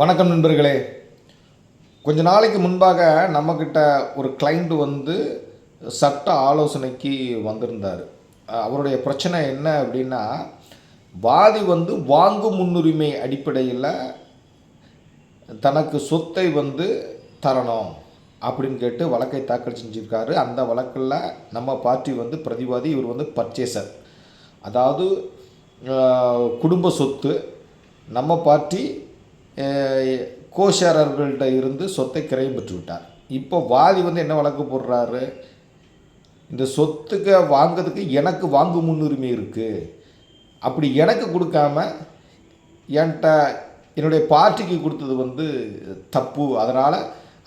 வணக்கம் நண்பர்களே. கொஞ்ச நாளைக்கு முன்பாக நம்மக்கிட்ட ஒரு கிளைண்ட் வந்து சட்ட ஆலோசனைக்கு வந்திருந்தார். அவருடைய பிரச்சனை என்ன அப்படின்னா வாதி வந்து வாங்கும் முன்னுரிமை அடிப்படையில் தனக்கு சொத்தை வந்து தரணும் அப்படின்னு கேட்டு வழக்கை தாக்கல் செஞ்சுருக்காரு. அந்த வழக்கில் நம்ம பார்ட்டி வந்து பிரதிவாதி இவர் வந்து பர்ச்சேசர் அதாவது குடும்ப சொத்து நம்ம பார்ட்டி கோஷாரர்கள்ட்ட இருந்து சொத்தை கிரையம் பெற்று விட்டார் இப்போ வாதி வந்து என்ன வழக்கு போடுறாரு? இந்த சொத்துக்க வாங்கிறதுக்கு எனக்கு வாங்கு முன்னுரிமை இருக்குது அப்படி எனக்கு கொடுக்காம என்கிட்ட என்னுடைய பார்ட்டிக்கு கொடுத்தது வந்து தப்பு. அதனால்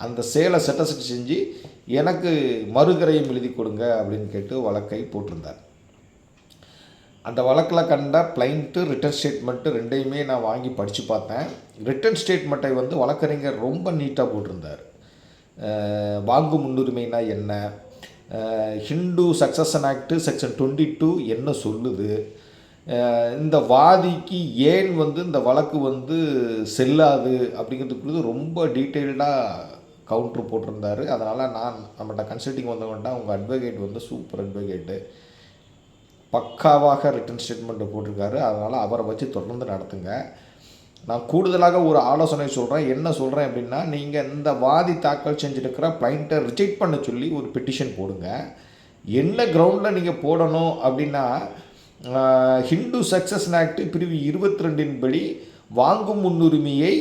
அந்த சேலை செட்டசெட் செஞ்சு எனக்கு மறுகரையும் எழுதி கொடுங்க அப்படின்னு கேட்டு வழக்கை போட்டிருந்தார். அந்த வழக்கில் கண்ட பிளைண்ட்டு ரிட்டர்ன் ஸ்டேட்மெண்ட்டு ரெண்டையுமே நான் வாங்கி படித்து பார்த்தேன். ரிட்டர்ன் ஸ்டேட்மெண்ட்டை வந்து வழக்கறிஞர் ரொம்ப நீட்டாக போட்டிருந்தார். வாங்கும் முன்னுரிமைனா என்ன? Hindu succession act section twenty two என்ன சொல்லுது? இந்த வாதிக்கு ஏன் வந்து இந்த வழக்கு வந்து செல்லாது? அப்படிங்கிறதுக்குள்ளது ரொம்ப டீட்டெயில்டாக கவுண்ட்ரு போட்டிருந்தாரு. அதனால் நான் நம்மகிட்ட கன்சல்டிங் வந்தவன்டா உங்கள் அட்வொகேட் வந்து சூப்பர் அட்வொகேட்டு பக்காவாக ரிட்டன் ஸ்டேட்மெண்ட்டை போட்டிருக்காரு. அதனால் அவரை வச்சு தொடர்ந்து நடத்துங்க. நான் கூடுதலாக ஒரு ஆலோசனை சொல்கிறேன் என்ன சொல்கிறேன் அப்படின்னா நீங்கள் இந்த வாதி தாக்கல் செஞ்சுருக்கிற பிளைண்ட்டை ரிஜெக்ட் பண்ண சொல்லி ஒரு பெட்டிஷன் போடுங்க. என்ன கிரவுண்டில் நீங்கள் போடணும் அப்படின்னா ஹிந்து சக்ஸஸ் ஆக்ட் பிரிவு இருபத்தி ரெண்டின் படி வாங்கும் முன்னுரிமையை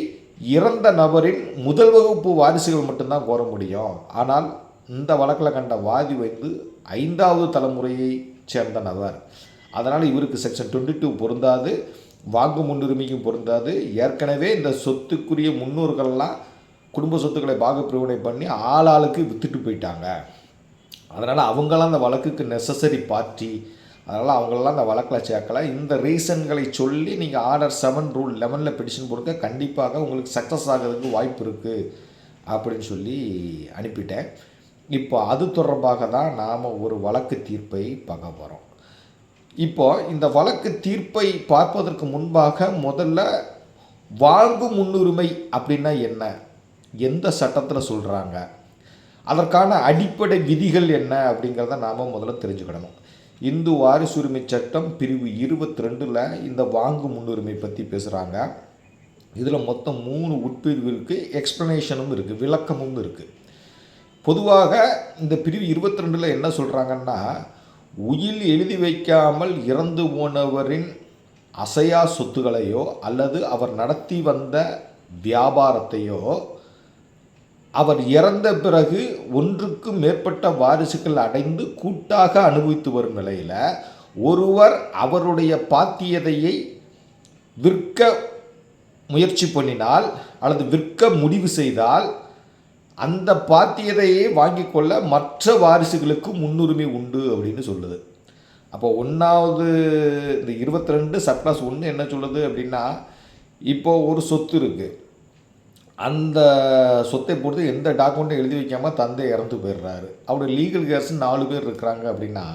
இறந்த நபரின் முதல் வகுப்பு வாரிசுகள் மட்டும்தான் கோர முடியும். ஆனால் இந்த வழக்கில் கண்ட வாதி வந்து ஐந்தாவது தலைமுறையை சேர்ந்த நபர் அதனால் இவருக்கு செக்ஷன் டுவெண்ட்டி டூ பொருந்தாது வாக்கு முன்னுரிமைக்கும் பொருந்தாது. ஏற்கனவே இந்த சொத்துக்குரிய முன்னோர்கள்லாம் குடும்ப சொத்துக்களை பாகப்பிரிவினை பண்ணி ஆளாளுக்கு வித்துட்டு போயிட்டாங்க. அதனால் அவங்களாம் அந்த வழக்குக்கு நெசசரி பார்ட்டி அதனால் அவங்களெல்லாம் அந்த வழக்கில் சேர்க்கல. இந்த ரீசன்களை சொல்லி நீங்கள் ஆர்டர் செவன் ரூல் லெவனில் பெடிஷன் கொடுக்க கண்டிப்பாக உங்களுக்கு சக்ஸஸ் ஆகிறதுக்கு வாய்ப்பு இருக்குது அப்படின்னு சொல்லி அனுப்பிட்டேன். இப்போ அது தொடர்பாக தான் நாம் ஒரு வழக்கு தீர்ப்பை பார்க்க போகிறோம் இப்போ இந்த வழக்கு தீர்ப்பை பார்ப்பதற்கு முன்பாக முதல்ல வாழ்வு முன்னுரிமை அப்படின்னா என்ன? எந்த சட்டத்தில் சொல்கிறாங்க அதற்கான அடிப்படை விதிகள் என்ன அப்படிங்கிறத நாம் முதல்ல தெரிஞ்சுக்கிடணும் இந்து வாரிசுரிமை சட்டம் பிரிவு இருபத்தி ரெண்டில் இந்த வாங்கு முன்னுரிமை பற்றி பேசுகிறாங்க இதில் மொத்தம் மூணு உட்பிரிவு இருக்குது எக்ஸ்ப்ளனேஷனும் இருக்குது விளக்கமும் இருக்குது பொதுவாக இந்த பிரிவு இருபத்தி ரெண்டில் என்ன சொல்கிறாங்கன்னா உயில் எழுதி வைக்காமல் இறந்து போனவரின் அசையா சொத்துக்களையோ அல்லது அவர் நடத்தி வந்த வியாபாரத்தையோ அவர் இறந்த பிறகு ஒன்றுக்கு மேற்பட்ட வாரிசுகள் அடைந்து கூட்டாக அனுபவித்து வரும் நிலையில் ஒருவர் அவருடைய பாத்தியதையை விற்க முயற்சி பண்ணினால் அல்லது விற்க முடிவு செய்தால் அந்த பாத்தியதையே வாங்கி கொள்ள மற்ற வாரிசுகளுக்கு முன்னுரிமை உண்டு அப்படின்னு சொல்லுது. அப்போ ஒன்றாவது இந்த இருபத்தி ரெண்டு சப்ளாஸ் ஒன்று என்ன சொல்லுது அப்படின்னா இப்போ ஒரு சொத்து இருக்குது அந்த சொத்தை பொறுத்து எந்த டாக்குமெண்ட்டும் எழுதி வைக்காமல் தந்தை இறந்து போயிடுறாரு. அவருடைய லீகல் கேர்ஸ் நாலு பேர் இருக்கிறாங்க அப்படின்னா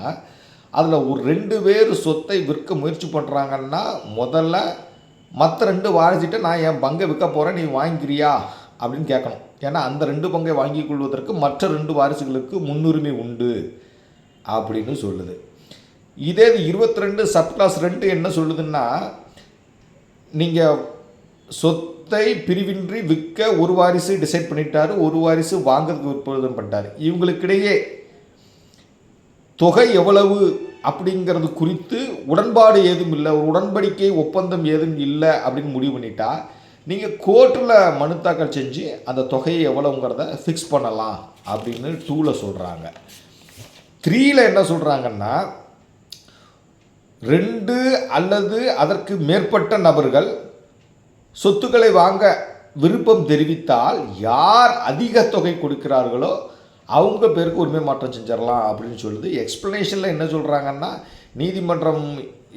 அதில் ஒரு ரெண்டு பேர் சொத்தை விற்க முயற்சி பண்ணுறாங்கன்னா முதல்ல மற்ற ரெண்டு வாரிசிட்ட நான் என் பங்கை விற்க போகிறேன் நீ வாங்கிக்கிறியா? அப்படின்னு கேட்கணும். ஏன்னா அந்த ரெண்டு பங்கை வாங்கிக் கொள்வதற்கு மற்ற ரெண்டு வாரிசுகளுக்கு முன்னுரிமை உண்டு அப்படின்னு சொல்லுது. இதே இருபத்தி ரெண்டு சப் கிளாஸ் ரெண்டு என்ன சொல்லுதுன்னா நீங்கள் சொத்தை பிரிவின்றி விற்க ஒரு வாரிசு டிசைட் பண்ணிட்டாரு ஒரு வாரிசு வாங்கிறதுக்கு விற்பதம் பண்ணிட்டார். இவங்களுக்கிடையே தொகை எவ்வளவு அப்படிங்கிறது குறித்து உடன்பாடு ஏதும் இல்லை ஒரு உடன்படிக்கை ஒப்பந்தம் ஏதும் இல்லை அப்படின்னு முடிவு பண்ணிட்டா நீங்கள் கோர்ட்டில் மனு தாக்கல் செஞ்சு அந்த தொகையை எவ்வளோங்கிறத ஃபிக்ஸ் பண்ணலாம் அப்படின்னு டூவில் சொல்கிறாங்க த்ரீயில் என்ன சொல்கிறாங்கன்னா ரெண்டு அல்லது அதற்கு மேற்பட்ட நபர்கள் சொத்துக்களை வாங்க விருப்பம் தெரிவித்தால் யார் அதிக தொகை கொடுக்கிறார்களோ அவங்க பேருக்கு உரிமை மாற்றம் செஞ்சிடலாம் அப்படின்னு சொல்லுது. எக்ஸ்ப்ளனேஷனில் என்ன சொல்கிறாங்கன்னா நீதிமன்றம்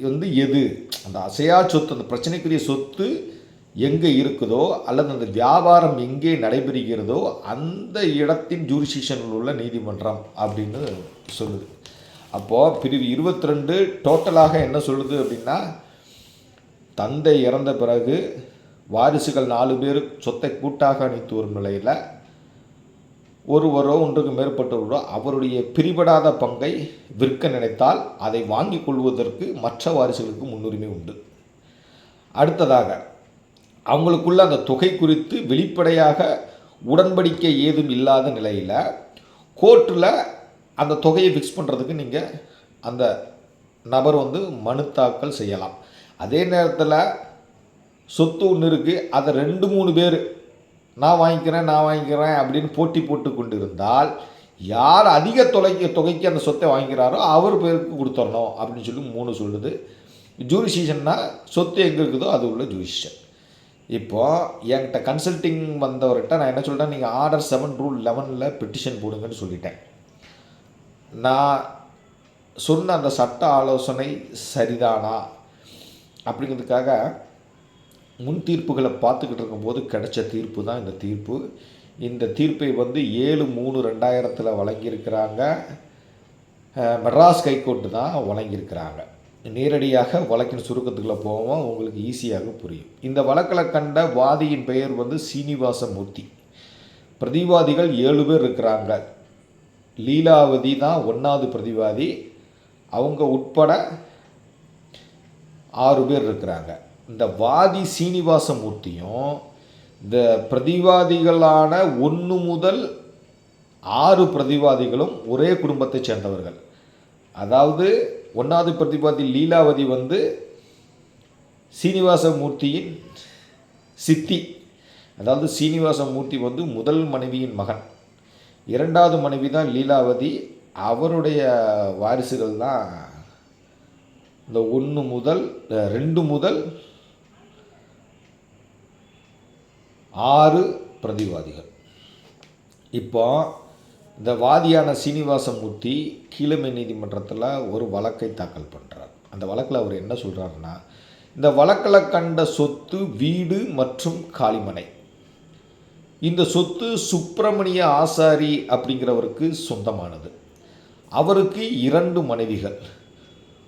வந்து எது? அந்த அசையா சொத்து அந்த பிரச்சனைக்குரிய சொத்து எங்கே இருக்குதோ அல்லது அந்த வியாபாரம் எங்கே நடைபெறுகிறதோ அந்த இடத்தின் ஜூரிசிஷனில் உள்ள நீதிமன்றம் அப்படின்னு சொல்லுது. அப்போது பிரிவு இருபத்தி ரெண்டு டோட்டலாக என்ன சொல்லுது அப்படின்னா தந்தை இறந்த பிறகு வாரிசுகள் நாலு பேர் சொத்தை கூட்டாக அணித்து வரும் நிலையில் ஒருவரோ ஒன்றுக்கு மேற்பட்டவரோ அவருடைய பிரிபடாத பங்கை விற்க நினைத்தால் அதை வாங்கிக் கொள்வதற்கு மற்ற வாரிசுகளுக்கு முன்னுரிமை உண்டு. அடுத்ததாக அவங்களுக்குள்ள அந்த தொகை குறித்து வெளிப்படையாக உடன்படிக்கை ஏதும் இல்லாத நிலையில் கோர்ட்டில் அந்த தொகையை ஃபிக்ஸ் பண்ணுறதுக்கு நீங்கள் அந்த நபர் வந்து மனு தாக்கல் செய்யலாம். அதே நேரத்தில் சொத்து ஒன்று இருக்குது அதை ரெண்டு மூணு பேர் நான் வாங்கிக்கிறேன் நான் வாங்கிக்கிறேன் அப்படின்னு போட்டி போட்டு கொண்டு இருந்தால் யார் அதிக தொகைக்கு தொகைக்கு அந்த சொத்தை வாங்கிக்கிறாரோ அவர் பேருக்கு கொடுத்துடணும் அப்படின்னு சொல்லி மூணு சொல்லுது. ஜூரிசிஷன்னா சொத்து எங்கே இருக்குதோ அது உள்ள ஜூரிசிஷன் இப்போது என்கிட்ட கன்சல்டிங் வந்தவர்கிட்ட நான் என்ன சொல்லிட்டேன் நீங்கள் ஆர்டர் செவன் ரூல் லெவனில் பெட்டிஷன் போடுங்கன்னு சொல்லிட்டேன். நான் சொன்ன அந்த சட்ட ஆலோசனை சரிதானா? அப்படிங்கிறதுக்காக முன் தீர்ப்புகளை பார்த்துக்கிட்டு இருக்கும்போது கிடைச்ச தீர்ப்பு தான் இந்த தீர்ப்பு. இந்த தீர்ப்பை வந்து ஏழு மூணு ரெண்டாயிரத்தில் வழங்கியிருக்கிறாங்க. மெட்ராஸ் ஹைகோர்ட்டு தான் வழங்கியிருக்கிறாங்க. நேரடியாக வழக்கின் சுருக்கத்துக்குள்ளே போவோம்? உங்களுக்கு ஈஸியாக புரியும். இந்த வழக்கில் கண்ட வாதியின் பெயர் வந்து சீனிவாசமூர்த்தி. பிரதிவாதிகள் ஏழு பேர் இருக்கிறாங்க. லீலாவதி தான் ஒன்றாவது பிரதிவாதி. அவங்க உட்பட ஆறு பேர் இருக்கிறாங்க. இந்த வாதி சீனிவாசமூர்த்தியும் இந்த பிரதிவாதிகளான ஒன்று முதல் ஆறு பிரதிவாதிகளும் ஒரே குடும்பத்தைச் சேர்ந்தவர்கள். அதாவது ஒன்றாவது பிரதிபாதி லீலாவதி வந்து சீனிவாசமூர்த்தியின் சித்தி. அதாவது சீனிவாசமூர்த்தி வந்து முதல் மனைவியின் மகன். இரண்டாவது மனைவி தான் லீலாவதி. அவருடைய வாரிசுகள் தான் இந்த ஒன்று முதல் ரெண்டு முதல் ஆறு பிரதிவாதிகள். இப்போ இந்த வாதியான சீனிவாசமூர்த்தி கீழமை நீதிமன்றத்தில் ஒரு வழக்கை தாக்கல் பண்ணுறார் அந்த வழக்கில் அவர் என்ன சொல்கிறாருன்னா இந்த வழக்கில் கண்ட சொத்து வீடு மற்றும் காளிமனை. இந்த சொத்து சுப்பிரமணிய ஆசாரி அப்படிங்கிறவருக்கு சொந்தமானது. அவருக்கு இரண்டு மனைவிகள்.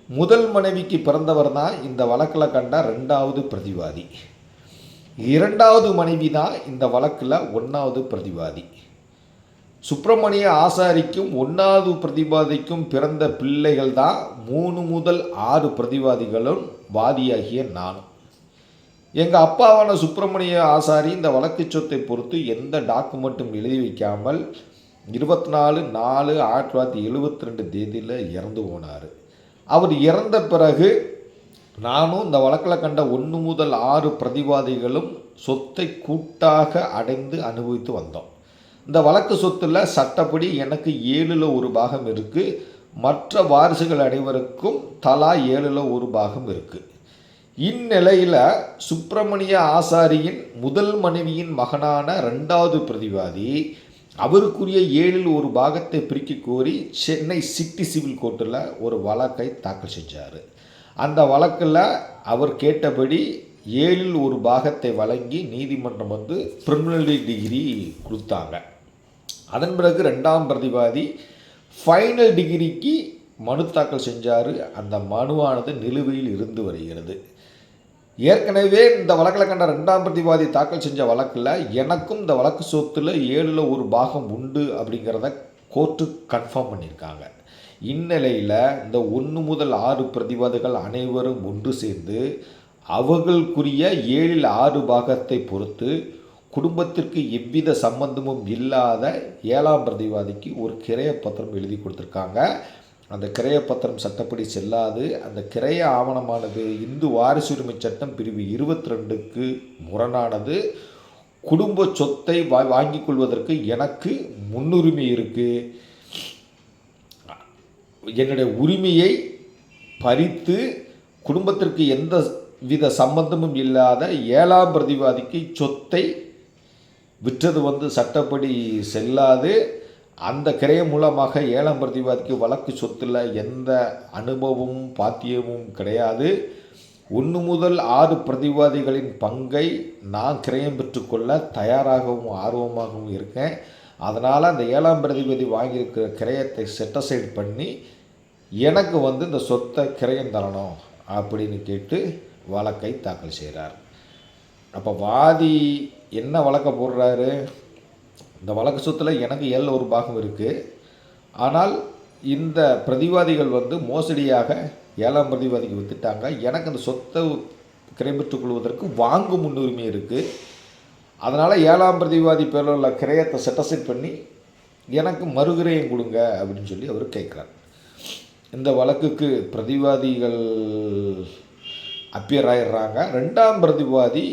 முதல் மனைவிக்கு பிறந்தவர் தான் இந்த வழக்கில் கண்ட ரெண்டாவது பிரதிவாதி. இரண்டாவது மனைவி தான் இந்த வழக்கில் ஒன்றாவது பிரதிவாதி. சுப்பிரமணிய ஆசாரிக்கும் ஒன்றாவது பிரதிவாதிக்கும் பிறந்த பிள்ளைகள் தான் மூணு முதல் ஆறு பிரதிவாதிகளும் வாதியாகிய நானும். எங்கள் அப்பாவான சுப்பிரமணிய ஆசாரி இந்த வழக்கு சொத்தை பொறுத்து எந்த டாக்குமெண்ட்டும் எழுதி வைக்காமல் இருபத்தி நாலு நாலு ஆயிரத்தி தொள்ளாயிரத்தி எழுபத்தி ரெண்டு தேதியில் இறந்து போனார். அவர் இறந்த பிறகு நானும் இந்த வழக்கில் கண்ட ஒன்று முதல் ஆறு பிரதிவாதிகளும் சொத்தை கூட்டாக அடைந்து அனுபவித்து வந்தோம். இந்த வழக்கு சொத்தில் சட்டப்படி எனக்கு ஏழில் ஒரு பாகம் இருக்குது மற்ற வாரிசுகள் அனைவருக்கும் தலா ஏழில் ஒரு பாகம் இருக்குது இந்நிலையில் சுப்பிரமணிய ஆசாரியின் முதல் மனைவியின் மகனான ரெண்டாவது பிரதிவாதி அவருக்குரிய ஏழில் ஒரு பாகத்தை பிரிக்க கோரி சென்னை சிட்டி சிவில் கோர்ட்டில் ஒரு வழக்கை தாக்கல் செஞ்சார். அந்த வழக்கில் அவர் கேட்டபடி ஏழில் ஒரு பாகத்தை வழங்கி நீதிமன்றம் வந்து ப்ரிமினல் டிகிரி கொடுத்தாங்க. அதன் பிறகு ரெண்டாம் பிரதிவாதி ஃபைனல் டிகிரிக்கு மனு தாக்கல் செஞ்சார். அந்த மனுவானது நிலுவையில் இருந்து வருகிறது. ஏற்கனவே இந்த வழக்கில் கண்ட ரெண்டாம் பிரதிவாதி தாக்கல் செஞ்ச வழக்கில் எனக்கும் இந்த வழக்கு சொத்தில் ஏழில் ஒரு பாகம் உண்டு அப்படிங்கிறத கோர்ட்டு கன்ஃபார்ம் பண்ணியிருக்காங்க. இந்நிலையில் இந்த ஒன்று முதல் ஆறு பிரதிவாதிகள் அனைவரும் ஒன்று சேர்ந்து அவர்களுக்குரிய ஏழில் ஆறு பாகத்தை பொறுத்து குடும்பத்திற்கு எவ்வித சம்பந்தமும் இல்லாத ஏழாம் பிரதிவாதிக்கு ஒரு கிரைய பத்திரம் எழுதி கொடுத்துருக்காங்க. அந்த கிரைய பத்திரம் சட்டப்படி செல்லாது. அந்த கிரைய ஆவணமானது இந்து வாரிசுரிமை சட்டம் பிரிவு இருபத்தி ரெண்டுக்கு முரணானது. குடும்ப சொத்தை வா வாங்கிக் கொள்வதற்கு எனக்கு முன்னுரிமை இருக்குது என்னுடைய உரிமையை பறித்து குடும்பத்திற்கு எந்த வித சம்பந்தமும் இல்லாத ஏழாம் பிரதிவாதிக்கு சொத்தை விற்றது வந்து சட்டப்படி செல்லாது. அந்த கிரையம் மூலமாக ஏழாம் பிரதிவாதிக்கு வழக்கு சொத்தில் எந்த அனுபவமும் பாத்தியமும் கிடையாது. ஒன்று முதல் ஆறு பிரதிவாதிகளின் பங்கை நான் கிரயம் பெற்றுக்கொள்ள தயாராகவும் ஆர்வமாகவும் இருக்கேன். அதனால் அந்த ஏழாம் பிரதிபதி வாங்கியிருக்கிற கிரயத்தை செட்டசைட் பண்ணி எனக்கு வந்து இந்த சொத்தை கிரயம் தரணும் அப்படின்னு கேட்டு வழக்கை தாக்கல் செய்கிறார் அப்போ வாதி என்ன வழக்க போடுறாரு? இந்த வழக்கு சொத்தில் எனக்கு ஏழில் ஒரு பாகம் இருக்குது ஆனால் இந்த பிரதிவாதிகள் வந்து மோசடியாக ஏழாம் பிரதிவாதிக்கு வித்துட்டாங்க. எனக்கு அந்த சொத்தை கிரைபெற்றுக் கொள்வதற்கு வாங்கும் முன்னுரிமை இருக்குது அதனால் ஏழாம் பிரதிவாதி பேரில் உள்ள கிரயத்தை செட்டசைட் பண்ணி எனக்கு மறுகிரயம் கொடுங்க அப்படின்னு சொல்லி அவர் கேட்குறார். இந்த வழக்குக்கு பிரதிவாதிகள் அப்பியர் ஆயிடுறாங்க. ரெண்டாம் பிரதிவாதி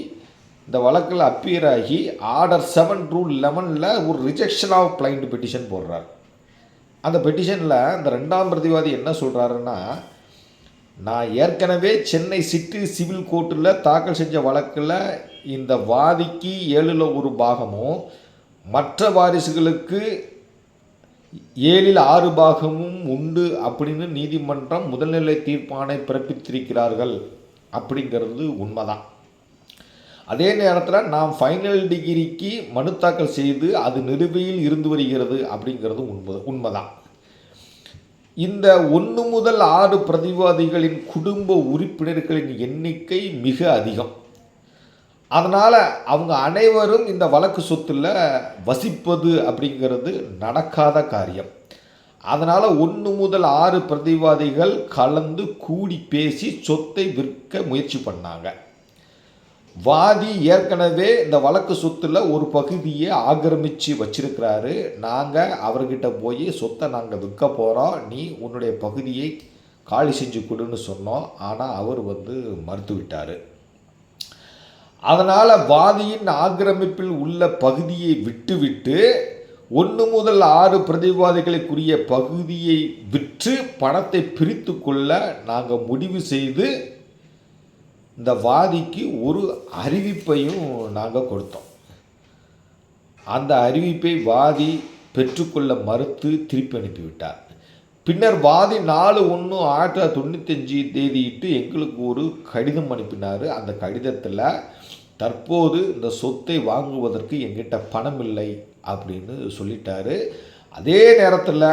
இந்த வழக்கில் அப்பியர் ஆகி ஆர்டர் செவன் ரூல் லெவனில் ஒரு ரிஜெக்ஷன் ஆஃப் பிளைண்ட் பெட்டிஷன் போடுறார். அந்த பெட்டிஷனில் அந்த ரெண்டாம் பிரதிவாதி என்ன சொல்கிறாருன்னா நான் ஏற்கனவே சென்னை சிட்டி சிவில் கோர்ட்டில் தாக்கல் செஞ்ச வழக்கில் இந்த வாதிக்கு ஏழில் ஒரு பாகமும் மற்ற வாரிசுகளுக்கு ஏழில் ஆறு பாகமும் உண்டு அப்படின்னு நீதிமன்றம் முதல்நிலை தீர்ப்பானை பிறப்பித்திருக்கிறார்கள் அப்படிங்கிறது உண்மைதான். அதே நேரத்தில் நாம் ஃபைனல் டிகிரிக்கு மனு தாக்கல் செய்து அது நிலுவையில் இருந்து வருகிறது அப்படிங்கிறது உண்மை உண்மைதான். இந்த ஒன்று முதல் ஆறு பிரதிவாதிகளின் குடும்ப உறுப்பினர்களின் எண்ணிக்கை மிக அதிகம். அதனால் அவங்க அனைவரும் இந்த வழக்கு சொத்தில் வசிப்பது அப்படிங்கிறது நடக்காத காரியம். அதனால் ஒன்று முதல் ஆறு பிரதிவாதிகள் கலந்து கூடி பேசி சொத்தை விற்க முயற்சி பண்ணாங்க. வாதி ஏற்கனவே இந்த வழக்கு சொத்தில் ஒரு பகுதியை ஆக்கிரமித்து வச்சிருக்கிறாரு. நாங்கள் அவர்கிட்ட போய் சொத்தை நாங்கள் விற்க போகிறோம் நீ உன்னுடைய பகுதியை காலி செஞ்சு கொடுன்னு சொன்னோம். ஆனால் அவர் வந்து மறுத்து விட்டார். அதனால் வாதியின் ஆக்கிரமிப்பில் உள்ள பகுதியை விட்டுவிட்டு ஒன்று முதல் ஆறு பிரதிவாதிகளுக்குரிய பகுதியை விற்று பணத்தை பிரித்து கொள்ள நாங்கள் முடிவு செய்து இந்த வாதிக்கு ஒரு அறிவிப்பையும் நாங்கள் கொடுத்தோம். அந்த அறிவிப்பை வாதி பெற்றுக்கொள்ள மறுத்து திருப்பி அனுப்பிவிட்டார். பின்னர் வாதி நாலு ஒன்று ஆயிரத்தி தொள்ளாயிரத்தி தொண்ணூத்தஞ்சு தேதியிட்டு எங்களுக்கு ஒரு கடிதம் அனுப்பினார். அந்த கடிதத்தில் தற்போது இந்த சொத்தை வாங்குவதற்கு எங்கிட்ட பணம் இல்லை அப்படின்னு சொல்லிட்டாரு. அதே நேரத்தில்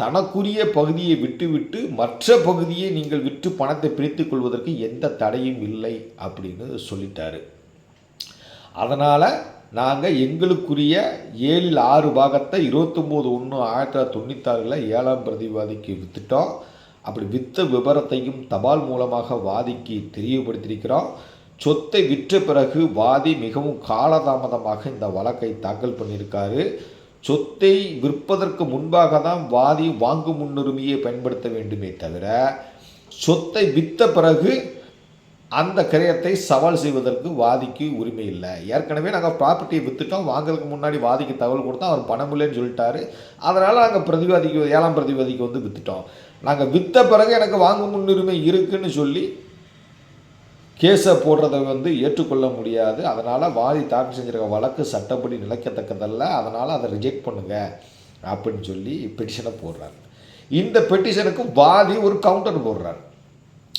தனக்குரிய பகுதியை விட்டுவிட்டு மற்ற பகுதியை நீங்கள் விற்று பணத்தை பிரித்து கொள்வதற்கு எந்த தடையும் இல்லை அப்படின்னு சொல்லிட்டாரு. அதனால் நாங்கள் எங்களுக்குரிய ஏழில் ஆறு பாகத்தை இருபத்தொம்போது ஒன்று ஆயிரத்தி தொள்ளாயிரத்தி தொண்ணூத்தாறில் ஏழாம் பிரதிவாதிக்கு விற்றுட்டோம் அப்படி விற்ற விவரத்தையும் தபால் மூலமாக வாதிக்கு தெரியப்படுத்தியிருக்கிறோம். சொத்தை விற்ற பிறகு வாதி மிகவும் காலதாமதமாக இந்த வழக்கை தாக்கல் பண்ணியிருக்காரு. சொத்தை விற்பதற்கு முன்பாக தான் வாதி வாங்கும் முன்னுரிமையை பயன்படுத்த வேண்டுமே தவிர சொத்தை விற்ற பிறகு அந்த கிரயத்தை சவால் செய்வதற்கு வாதிக்கு உரிமை இல்லை. ஏற்கனவே நாங்கள் ப்ராப்பர்ட்டியை விற்றுட்டோம் வாங்குறதுக்கு முன்னாடி வாதிக்கு தகவல் கொடுத்தா அவர் பணம் இல்லைன்னு சொல்லிட்டாரு. அதனால் நாங்கள் பிரதிவாதிக்கு ஏழாம் பிரதிவாதிக்கு வந்து விற்றுட்டோம் நாங்கள் விற்ற பிறகு எனக்கு வாங்கும் முன்னுரிமை இருக்குன்னு சொல்லி கேஸை போடுறதை வந்து ஏற்றுக்கொள்ள முடியாது. அதனால் வாதி தாக்கல் செஞ்சிருக்க வழக்கு சட்டப்படி நிலைக்கத்தக்கதல்ல. அதனால் அதை ரிஜெக்ட் பண்ணுங்க அப்படின்னு சொல்லி பெட்டிஷனை போடுறாரு. இந்த பெட்டிஷனுக்கு வாதி ஒரு கவுண்டர் போடுறாரு.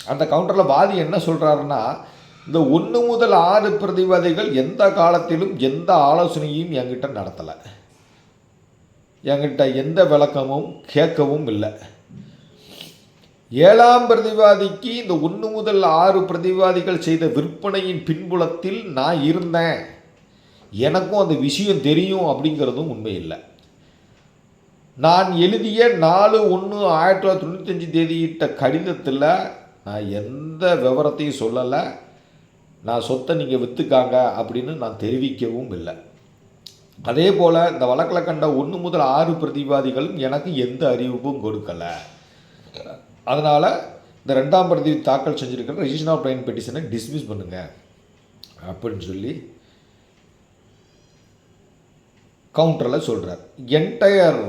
அந்த கவுண்டரில் வாதி என்ன சொல்கிறாருன்னா இந்த ஒன்று முதல் ஆறு பிரதிவாதிகள் எந்த காலத்திலும் எந்த ஆலோசனையும் என்கிட்ட நடத்தலை. என்கிட்ட எந்த விளக்கமும் கேட்கவும் இல்லை. ஏழாம் பிரதிவாதிக்கு இந்த ஒன்று முதல் ஆறு பிரதிவாதிகள் செய்த விற்பனையின் பின்புலத்தில் நான் இருந்தேன். எனக்கும் அந்த விஷயம் தெரியும் அப்படிங்கிறதும் உண்மை இல்லை நான் எழுதிய நாலு ஒன்று ஆயிரத்தி தொள்ளாயிரத்தி தொண்ணூத்தஞ்சு தேதியிட்ட கடிதத்தில் நான் எந்த விவரத்தையும் சொல்லலை. நான் சொத்தை நீங்கள் விற்றுக்காங்க அப்படின்னு நான் தெரிவிக்கவும் இல்லை. அதே போல் இந்த வழக்கில் கண்ட ஒன்று முதல் ஆறு பிரதிவாதிகளும் எனக்கு எந்த அறிவிப்பும் கொடுக்கலை. அதனால் இந்த ரெண்டாம் பிரதி தாக்கல் செஞ்சுருக்கிற ரிஜிஷன் ஆஃப் பிளைன் பெட்டிஷனை டிஸ்மிஸ் பண்ணுங்கள் அப்படின்னு சொல்லி கவுண்டரில் சொல்கிறார் என்டையர்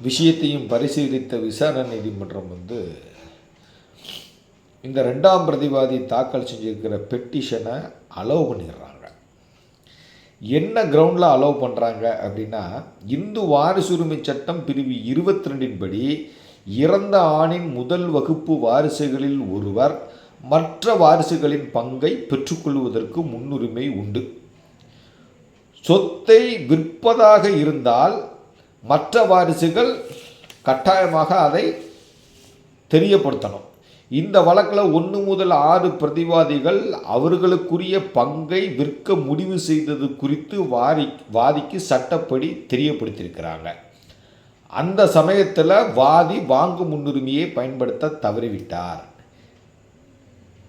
விஷயத்தையும் பரிசீலித்த விசாரணை நீதிமன்றம் வந்து இந்த ரெண்டாம் பிரதிவாதி தாக்கல் செஞ்சுருக்கிற பெட்டிஷனை அலோவ் பண்ணிடுறாங்க. என்ன கிரவுண்டில் அலோவ் பண்ணுறாங்க அப்படின்னா இந்து வாரிசுரிமை சட்டம் பிரிவு இருபத்தி ரெண்டின் படி இறந்த ஆணின் முதல் வகுப்பு வாரிசுகளில் ஒருவர் மற்ற வாரிசுகளின் பங்கை பெற்றுக்கொள்வதற்கு முன்னுரிமை உண்டு. சொத்தை விற்பதாக இருந்தால் மற்ற வாரிசுகள் கட்டாயமாக அதை தெரியப்படுத்தணும். இந்த வழக்கில் ஒன்று முதல் ஆறு பிரதிவாதிகள் அவர்களுக்குரிய பங்கை விற்க முடிவு செய்தது குறித்து வாரி வாதிக்கு சட்டப்படி தெரியப்படுத்தியிருக்கிறாங்க. அந்த சமயத்தில் வாதி வாங்கு முன்னுரிமையை பயன்படுத்த தவறிவிட்டார்.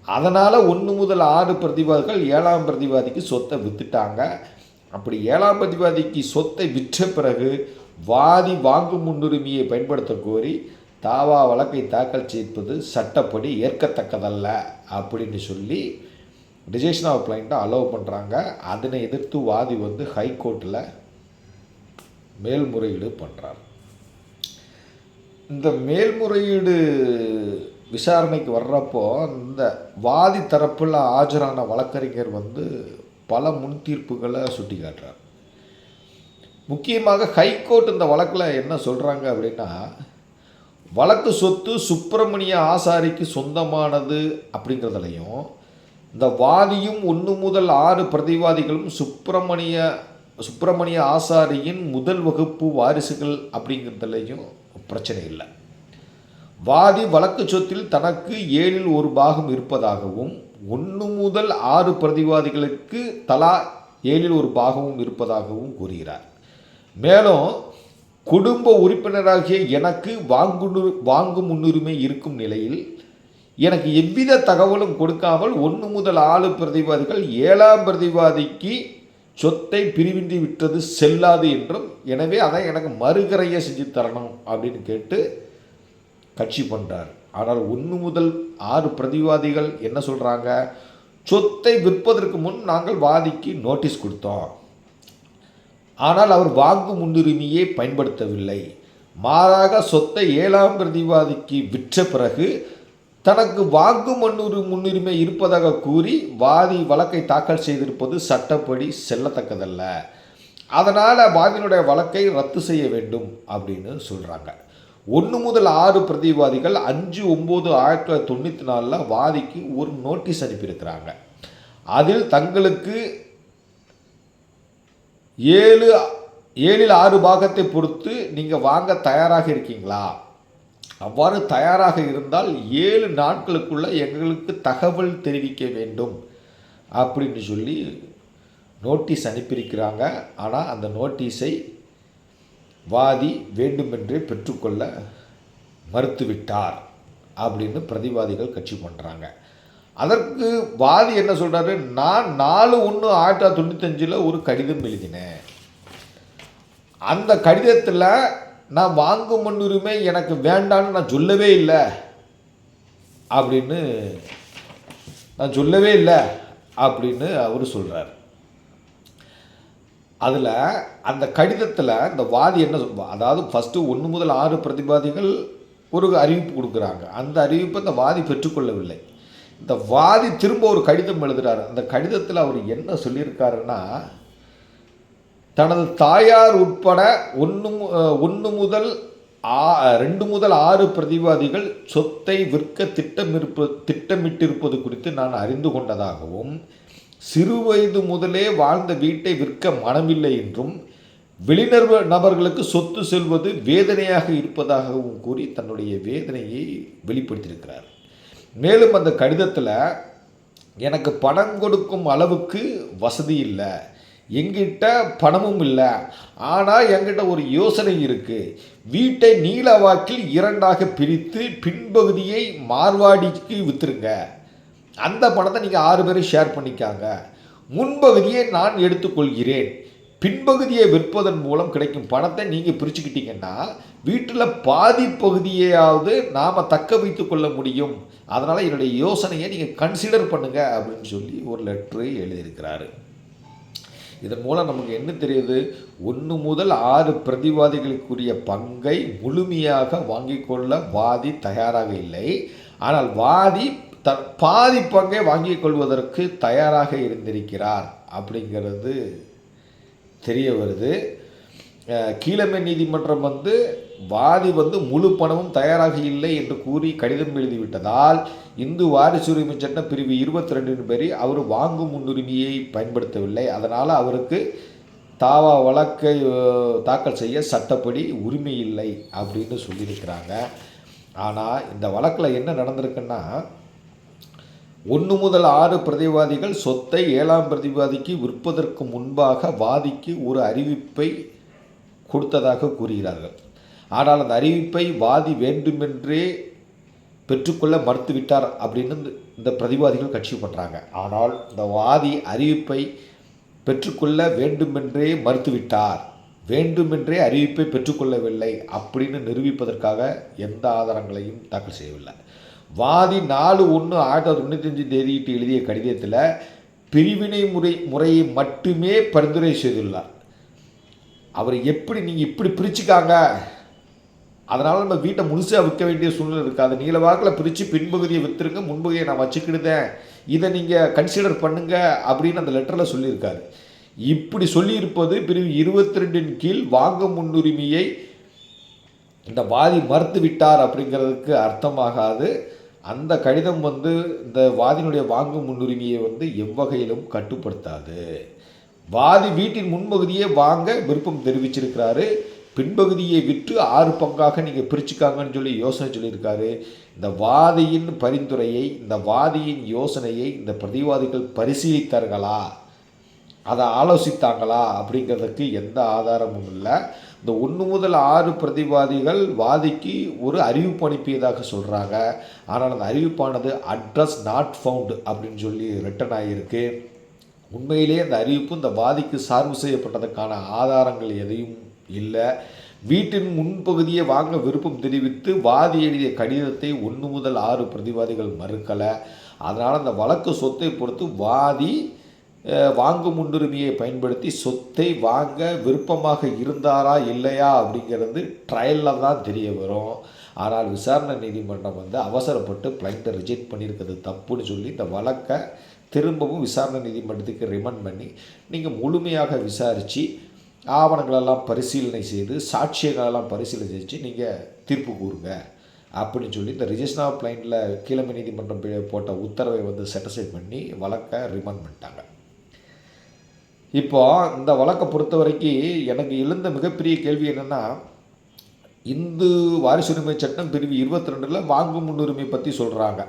அதனால் ஒன்று முதல் ஆறு பிரதிவாதிகள் ஏழாம் பிரதிவாதிக்கு சொத்தை விற்றுட்டாங்க அப்படி ஏழாம் பிரதிவாதிக்கு சொத்தை விற்ற பிறகு வாதி வாங்கு முன்னுரிமையை பயன்படுத்த கோரி தாவா வழக்கை தாக்கல் செய்ப்பது சட்டப்படி ஏற்கத்தக்கதல்ல அப்படின்னு சொல்லி ரிஜெக்ஷன் ஆஃப் பிளைண்ட்டை அலோவ் பண்ணுறாங்க அதனை எதிர்த்து வாதி வந்து ஹைகோர்ட்டில் மேல்முறையீடு பண்ணுறார் இந்த மேல்முறையீடு விசாரணைக்கு வர்றப்போ இந்த வாதி தரப்பில் ஆஜரான வழக்கறிஞர் வந்து பல முன் தீர்ப்புகளை சுட்டி காட்டுறார் முக்கியமாக ஹைகோர்ட் இந்த வழக்கில் என்ன சொல்கிறாங்க அப்படின்னா வழக்கு சொத்து சுப்பிரமணிய ஆசாரிக்கு சொந்தமானது அப்படிங்கிறதுலையும் இந்த வாதியும் ஒன்று முதல் ஆறு பிரதிவாதிகளும் சுப்பிரமணிய சுப்பிரமணிய ஆசாரியின் முதல் வகுப்பு வாரிசுகள் அப்படிங்கிறதுலையும் பிரச்சனை இல்லை வாதி வழக்கு சொத்தில் தனக்கு ஏழில் ஒரு பாகம் இருப்பதாகவும் ஒன்று முதல் ஆறு பிரதிவாதிகளுக்கு தலா ஏழில் ஒரு பாகமும் இருப்பதாகவும் கூறுகிறார். மேலும் குடும்ப உறுப்பினராகிய எனக்கு வாங்கு வாங்கும் முன்னுரிமை இருக்கும் நிலையில் எனக்கு எவ்வித தகவலும் கொடுக்காமல் ஒன்று முதல் ஆறு பிரதிவாதிகள் ஏழாம் பிரதிவாதிக்கு சொத்தை பிரிவின்றி விட்டது செல்லாது என்றும் எனவே அதை எனக்கு மறுகரையை செஞ்சு தரணும் அப்படின்னு கேட்டு கட்சி பண்ணுறார் ஆனால் ஒன்று முதல் ஆறு பிரதிவாதிகள் என்ன சொல்கிறாங்க சொத்தை விற்பதற்கு முன் நாங்கள் வாதிக்கு நோட்டீஸ் கொடுத்தோம். ஆனால் அவர் வாங்கும் முன்னுரிமையை பயன்படுத்தவில்லை. மாறாக சொத்தை ஏழாம் பிரதிவாதிக்கு விற்ற பிறகு தனக்கு வாங்கும் முன்னுரி முன்னுரிமை இருப்பதாக கூறி வாதி வழக்கை தாக்கல் செய்திருப்பது சட்டப்படி செல்லத்தக்கதல்ல. அதனால் வாதியினுடைய வழக்கை ரத்து செய்ய வேண்டும் அப்படின்னு சொல்கிறாங்க ஒன்று முதல் ஆறு பிரதிவாதிகள் அஞ்சு ஒம்பது ஆயிரத்தி தொள்ளாயிரத்தி தொண்ணூற்றி நாலில் வாதிக்கு ஒரு நோட்டீஸ் அனுப்பியிருக்கிறாங்க. அதில் தங்களுக்கு ஏழு ஏழில் ஆறு பாகத்தை பொறுத்து நீங்கள் வாங்க தயாராக இருக்கீங்களா? அவ்வாறு தயாராக இருந்தால் ஏழு நாட்களுக்குள்ள எங்களுக்கு தகவல் தெரிவிக்க வேண்டும் அப்படின்னு சொல்லி நோட்டீஸ் அனுப்பியிருக்கிறாங்க. ஆனால் அந்த நோட்டீஸை வாதி வேண்டுமென்றே பெற்றுக்கொள்ள மறுத்துவிட்டார் அப்படின்னு பிரதிவாதிகள் கட்சி பண்ணுறாங்க அதற்கு வாதி என்ன சொல்கிறாரு நான் நாலு ஒன்று ஆயிரத்தி தொள்ளாயிரத்தி தொண்ணூத்தஞ்சில் ஒரு கடிதம் எழுதினேன். அந்த கடிதத்தில் நான் வாங்கும் முன்னுரிமை எனக்கு வேண்டான்னு நான் சொல்லவே இல்லை. அப்படின்னு நான் சொல்லவே இல்லை அப்படின்னு அவர் சொல்கிறார் அதில் அந்த கடிதத்தில் இந்த வாதி என்ன சொல் அதாவது ஃபஸ்ட்டு ஒன்று முதல் ஆறு பிரதிவாதிகள் ஒரு அறிவிப்பு கொடுக்குறாங்க. அந்த அறிவிப்பை இந்த வாதி பெற்றுக்கொள்ளவில்லை. இந்த வாதி திரும்ப ஒரு கடிதம் எழுதுகிறார் அந்த கடிதத்தில் அவர் என்ன சொல்லியிருக்காருன்னா தனது தாயார் உட்பட ஒன்று ஒன்று முதல் ஆ ரெண்டு முதல் ஆறு பிரதிவாதிகள் சொத்தை விற்க திட்டமிருப்ப திட்டமிட்டிருப்பது குறித்து நான் அறிந்து கொண்டதாகவும் சிறு வயது முதலே வாழ்ந்த வீட்டை விற்க மனமில்லை என்றும் வெளிநர்வ நபர்களுக்கு சொத்து செல்வது வேதனையாக இருப்பதாகவும் கூறி தன்னுடைய வேதனையை வெளிப்படுத்தியிருக்கிறார். மேலும் அந்த கடிதத்தில் எனக்கு பணம் கொடுக்கும் அளவுக்கு வசதி இல்லை. எங்கிட்ட பணமும் இல்லை. ஆனால் எங்கிட்ட ஒரு யோசனை இருக்குது வீட்டை நீல வாக்கில் இரண்டாக பிரித்து பின்பகுதியை மார்வாடிக்கு விற்றுருங்க அந்த பணத்தை நீங்கள் ஆறு பேரும் ஷேர் பண்ணிக்காங்க. முன்பகுதியை நான் எடுத்துக்கொள்கிறேன். பின்பகுதியை விற்பதன் மூலம் கிடைக்கும் பணத்தை நீங்கள் பிரிச்சுக்கிட்டீங்கன்னா வீட்டில் பாதி பகுதியையாவது நாம் தக்க வைத்து கொள்ள முடியும். அதனால் என்னுடைய யோசனையை நீங்கள் கன்சிடர் பண்ணுங்கள் அப்படின்னு சொல்லி ஒரு லெட்ரு எழுதியிருக்கிறாரு. இதன் மூலம் நமக்கு என்ன தெரியுது? ஒன்று முதல் ஆறு பிரதிவாதிகளுக்குரிய பங்கை முழுமையாக வாங்கிக் கொள்ள வாதி தயாராக இல்லை. ஆனால் வாதி த பாதி பங்கை வாங்கிக் கொள்வதற்கு தயாராக இருந்திருக்கிறார் அப்படிங்கிறது தெரிய வருது. கீழமை நீதிமன்றம் வந்து வாதி வந்து முழு பணமும் தயாராக இல்லை என்று கூறி கடிதம் எழுதிவிட்டதால் இந்து வாரிசுரிமை சட்டம் பிரிவு இருபத்தி ரெண்டின் பேரி அவர் வாங்கும் முன்னுரிமையை பயன்படுத்தவில்லை. அதனால் அவருக்கு தாவா வழக்கை தாக்கல் செய்ய சட்டப்படி உரிமை இல்லை அப்படின்னு சொல்லியிருக்கிறாங்க. ஆனால் இந்த வழக்கில் என்ன நடந்திருக்குன்னா ஒன்று முதல் ஆறு பிரதிவாதிகள் சொத்தை ஏழாம் பிரதிவாதிக்கு விற்பதற்கு முன்பாக வாதிக்கு ஒரு அறிவிப்பை கொடுத்ததாக கூறுகிறார்கள். ஆனால் அந்த அறிவிப்பை வாதி வேண்டுமென்றே பெற்றுக்கொள்ள மறுத்துவிட்டார் அப்படின்னு இந்த- இந்த பிரதிவாதிகள் கட்சி பண்ணுறாங்க ஆனால் இந்த வாதி அறிவிப்பை பெற்றுக்கொள்ள வேண்டுமென்றே மறுத்துவிட்டார். வேண்டுமென்றே அறிவிப்பை பெற்றுக்கொள்ளவில்லை அப்படின்னு நிரூபிப்பதற்காக எந்த ஆதாரங்களையும் தாக்கல் செய்யவில்லை. வாதி நாலு ஒன்று ஆயிரத்தி தொள்ளாயிரத்தி தொண்ணூத்தஞ்சு தேதியிட்டு எழுதிய கடிதத்தில் பிரிவினை முறை முறையை மட்டுமே பரிந்துரை செய்துள்ளார். அவர் எப்படி நீங்கள் இப்படி பிரிச்சுக்காங்க? அதனால் நம்ம வீட்டை முழுசாக விற்க வேண்டிய சூழ்நிலை இருக்காது நீல வாக்கில் பிரித்து பின்பகுதியை விற்றுருங்க முன்பகுதியை நான் வச்சுக்கிடுதேன் இதை நீங்கள் கன்சிடர் பண்ணுங்க அப்படின்னு அந்த லெட்டரில் சொல்லியிருக்காரு. இப்படி சொல்லியிருப்பது பிரிவு இருபத்தி ரெண்டின் கீழ் வாங்க முன்னுரிமையை இந்த வாதி மறுத்து விட்டார் அப்படிங்கிறதுக்கு அர்த்தமாகாது. அந்த கடிதம் வந்து இந்த வாதியினுடைய வாங்கும் முன்னுரிமையை வந்து எவ்வகையிலும் கட்டுப்படுத்தாது. வாதி வீட்டின் முன்பகுதியே வாங்க விருப்பம் தெரிவிச்சிருக்கிறாரு. பின்பகுதியை விற்று ஆறு பங்காக நீங்கள் பிரிச்சுக்காங்கன்னு சொல்லி யோசனை சொல்லியிருக்காரு. இந்த வாதியின் பரிந்துரையை இந்த வாதியின் யோசனையை இந்த பிரதிவாதிகள் பரிசீலித்தார்களா? அதை ஆலோசித்தாங்களா? அப்படிங்கிறதுக்கு எந்த ஆதாரமும் இல்லை. இந்த ஒன்று முதல் ஆறு பிரதிவாதிகள் வாதிக்கு ஒரு அறிவிப்பு அனுப்பியதாக சொல்கிறாங்க ஆனால் அந்த அறிவிப்பானது அட்ரஸ் நாட் ஃபவுண்ட் அப்படின்னு சொல்லி ரிட்டன் ஆகியிருக்கு உண்மையிலேயே அந்த அறிவிப்பு இந்த வாதிக்கு சார்பு செய்யப்பட்டதற்கான ஆதாரங்கள் எதையும் இல்லை. வீட்டின் முன்பகுதியை வாங்க விருப்பம் தெரிவித்து வாதி எழுதிய கடிதத்தை ஒன்று முதல் ஆறு பிரதிவாதிகள் மறுக்கலை. அதனால் அந்த வழக்கு சொத்தை பொறுத்து வாதி வாங்கும் முன்னுரிமையை பயன்படுத்தி சொத்தை வாங்க விருப்பமாக இருந்தாரா இல்லையா அப்படிங்கிறது ட்ரையலில் தான் தெரிய வரும். ஆனால் விசாரணை நீதிமன்றம் வந்து அவசரப்பட்டு பிளைண்ட்டை ரிஜெக்ட் பண்ணியிருக்கிறது தப்புன்னு சொல்லி இந்த வழக்கை திரும்பவும் விசாரணை நீதிமன்றத்துக்கு ரிமண்ட் பண்ணி நீங்கள் முழுமையாக விசாரித்து ஆவணங்களெல்லாம் பரிசீலனை செய்து சாட்சியங்களெல்லாம் பரிசீலனை செஞ்சு நீங்கள் தீர்ப்பு கூறுங்க. அப்படின்னு சொல்லி இந்த ரிஜிஸ்டர் பிளைனில் கீழமை நீதிமன்றம் போட்ட உத்தரவை வந்து செட்டிஸ்ஃபை பண்ணி வழக்கை ரிமண்ட் பண்ணிட்டாங்க. இப்போ இந்த வழக்கை பொறுத்த வரைக்கும் எனக்கு எழுந்த மிகப்பெரிய கேள்வி என்னென்னா இந்து வாரிசுரிமை சட்டம் பிரிவு இருபத்தி ரெண்டில் வாங்கும் முன்னுரிமை பற்றி சொல்கிறாங்க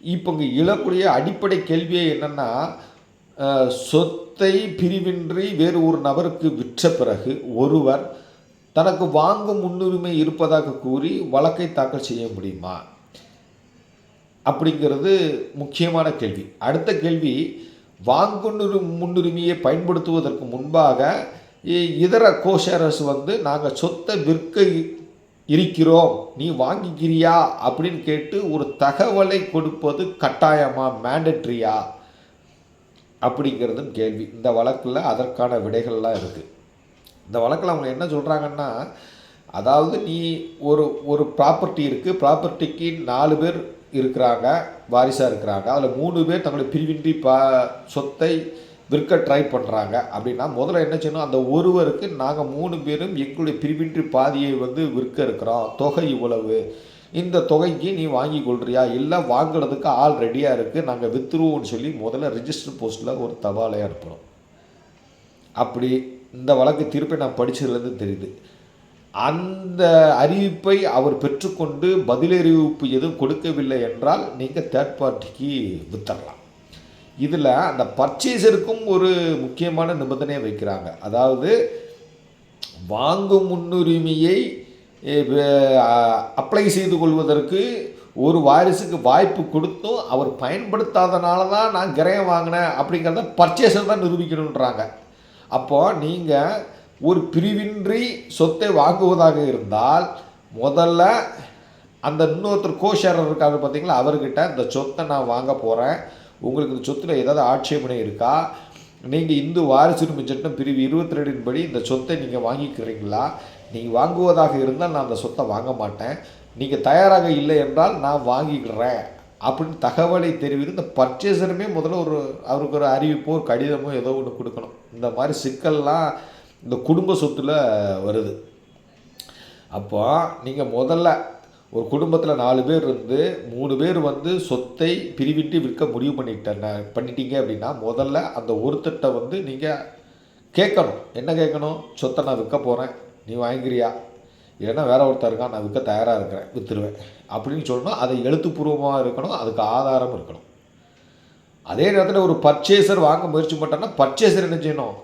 இப்போ இங்கே இழக்கூடிய அடிப்படை கேள்வியே என்னென்னா சொத்தை பிரிவின்றி வேறு ஒரு நபருக்கு விற்ற பிறகு ஒருவர் தனக்கு வாங்கும் முன்னுரிமை இருப்பதாக கூறி வழக்கை தாக்கல் செய்ய முடியுமா? அப்படிங்கிறது முக்கியமான கேள்வி. அடுத்த கேள்வி வாங்குனரு முன்னுரிமையை பயன்படுத்துவதற்கு முன்பாக இதர கோஷரஸ் வந்து நாங்கள் சொத்தை விற்க இருக்கிறோம் நீ வாங்கிக்கிறியா அப்படின்னு கேட்டு ஒரு தகவலை கொடுப்பது கட்டாயமா மேண்டட்ரியா அப்படிங்கிறதும் கேள்வி. இந்த வழக்கில் அதற்கான விடைகள்லாம் இருக்குது இந்த வழக்கில் அவங்க என்ன சொல்கிறாங்கன்னா அதாவது நீ ஒரு ஒரு ப்ராப்பர்ட்டி இருக்குது ப்ராப்பர்ட்டிக்கு நாலு பேர் இருக்கிறாங்க வாரிசாக இருக்கிறாங்க அதில் மூணு பேர் தங்களுடைய பிரிவின்றி பா சொத்தை விற்க ட்ரை பண்ணுறாங்க அப்படின்னா முதல்ல என்ன செய்யணும்? அந்த ஒருவருக்கு நாங்கள் மூணு பேரும் எங்களுடைய பிரிவின்றி பாதியை வந்து விற்க இருக்கிறோம். தொகை இவ்வளவு. இந்த தொகைக்கு நீ வாங்கி கொள்றியா? இல்லை வாங்குறதுக்கு ஆள் ரெடியாக இருக்குது நாங்கள் விற்றுருவோம்னு சொல்லி முதல்ல ரிஜிஸ்டர் போஸ்ட்டில் ஒரு தபாலை அனுப்புகிறோம் அப்படி இந்த வழக்கு தீர்ப்பை நான் படித்ததுலேருந்து தெரியுது. அந்த அறிவிப்பை அவர் பெற்றுக்கொண்டு பதிலறிவிப்பு எதுவும் கொடுக்கவில்லை என்றால் நீங்கள் தேர்ட் பார்ட்டிக்கு வித்தரலாம். இதில் அந்த பர்ச்சேசருக்கும் ஒரு முக்கியமான நிபந்தனையை வைக்கிறாங்க. அதாவது வாங்கும் முன்னுரிமையை அப்ளை செய்து கொள்வதற்கு ஒரு வாரிசுக்கு வாய்ப்பு கொடுத்தும் அவர் பயன்படுத்தாதனால தான் நான் கிரயம் வாங்கினேன் அப்படிங்கிறத பர்ச்சேசர் தான் நிரூபிக்கணுன்றாங்க அப்போ நீங்கள் ஒரு பிரிவின்றி சொத்தை வாங்குவதாக இருந்தால் முதல்ல அந்த இன்னொருத்தர் கோஷேரர் இருக்காரு பார்த்தீங்களா அவர்கிட்ட இந்த சொத்தை நான் வாங்க போகிறேன் உங்களுக்கு இந்த சொத்தில் ஏதாவது ஆட்சேபனை இருக்கா? நீங்கள் இந்து வாரிசுரிமை சட்டம் பிரிவு இருபத்தி ரெண்டின் படி இந்த சொத்தை நீங்கள் வாங்கிக்கிறீங்களா? நீங்கள் வாங்குவதாக இருந்தால் நான் அந்த சொத்தை வாங்க மாட்டேன். நீங்கள் தயாராக இல்லை என்றால் நான் வாங்கிக்கிறேன். அப்படின்னு தகவலை தெரிவித்து இந்த பர்ச்சேசருமே முதல்ல ஒரு அவருக்கு ஒரு அறிவிப்போ ஒரு கடிதமோ ஏதோ ஒன்று கொடுக்கணும். இந்த மாதிரி சிக்கல்லாம் இந்த குடும்ப சொத்துல வருது. அப்போ நீங்கள் முதல்ல ஒரு குடும்பத்தில் நாலு பேர் இருந்து மூணு பேர் வந்து சொத்தை பிரிவிட்டு விற்க முடிவு பண்ணிட்டேன் பண்ணிட்டீங்க அப்படின்னா முதல்ல அந்த ஒருத்தட்ட வந்து நீங்கள் கேட்கணும். என்ன கேட்கணும்? சொத்தை நான் விற்க போகிறேன் நீ வாங்கிக்கிறியா? இல்லைன்னா வேற ஒருத்தர் இருக்கான் நான் விற்க தயாராக இருக்கிறேன் விற்றுருவேன் அப்படின்னு சொல்லணும். அது எழுத்துப்பூர்வமாக இருக்கணும் அதுக்கு ஆதாரம் இருக்கணும். அதே நேரத்தில் ஒரு பர்ச்சேசர் வாங்க முயற்சி பண்ணிட்டேன்னா பர்ச்சேசர் என்ன செய்யணும்?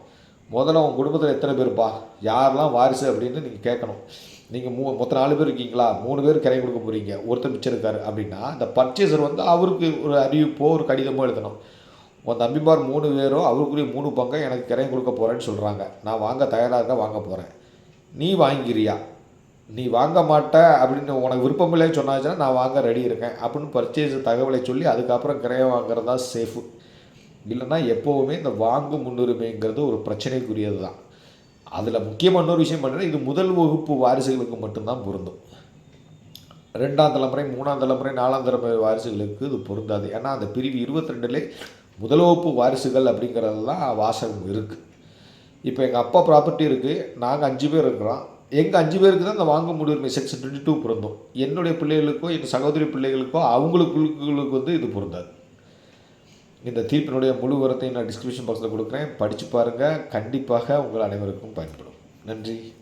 முதல்ல உங்கள் குடும்பத்தில் எத்தனை பேருப்பா யாரெல்லாம் வாரிசு அப்படின்னு நீங்கள் கேட்கணும். நீங்கள் மூ மொத்தம் நாலு பேர் இருக்கீங்களா? மூணு பேர் கரை கொடுக்க போகிறீங்க ஒருத்தர் மிச்சம் இருக்காரு அப்படின்னா இந்த பர்ச்சேசர் வந்து அவருக்கு ஒரு அறிவிப்போ ஒரு கடிதமோ எழுதணும். உன் தம்பிமார் மூணு பேரோ அவருக்குரிய மூணு பங்கை எனக்கு கிரையம் கொடுக்க போகிறேன்னு சொல்கிறாங்க நான் வாங்க தயாராக இருக்க வாங்க போகிறேன் நீ வாங்கிக்கிறியா நீ வாங்க மாட்ட அப்படின்னு உனக்கு விருப்பம் இல்லைன்னு சொன்னாச்சுன்னா நான் வாங்க ரெடி இருக்கேன் அப்படின்னு பர்ச்சேஸ் தகவலை சொல்லி அதுக்கப்புறம் கிரையம் வாங்குறது தான் சேஃபு இல்லைன்னா எப்போவுமே இந்த வாங்கும் முன்னுரிமைங்கிறது ஒரு பிரச்சனைக்குரியது தான் அதில் முக்கியமாக இன்னொரு விஷயம் பண்ணுறேன் இது முதல் வகுப்பு வாரிசுகளுக்கு மட்டும்தான் பொருந்தும். ரெண்டாம் தலைமுறை மூணாம் தலைமுறை நாலாம் தலைமுறை வாரிசுகளுக்கு இது பொருந்தாது. ஏன்னா அந்த பிரிவு இருபத்தி ரெண்டுலே முதல் வகுப்பு வாரிசுகள் அப்படிங்கிறதெல்லாம் வாசகம் இருக்குது இப்போ எங்கள் அப்பா ப்ராப்பர்ட்டி இருக்குது நாங்கள் அஞ்சு பேர் இருக்கிறோம். எங்கள் அஞ்சு பேருக்கு தான் இந்த வாங்க முடியுமே செக்ஷன் டுவெண்ட்டி டூ பொருந்தும். என்னுடைய பிள்ளைகளுக்கோ என் சகோதரி பிள்ளைகளுக்கோ அவங்களுக்குள்ளுக்கு வந்து இது பொருந்தாது. இந்த தீர்ப்பினுடைய முழு உரத்தை நான் டிஸ்கிரிப்ஷன் பாக்ஸில் கொடுக்குறேன். படித்து பாருங்கள் கண்டிப்பாக உங்கள் அனைவருக்கும் பயன்படும். நன்றி.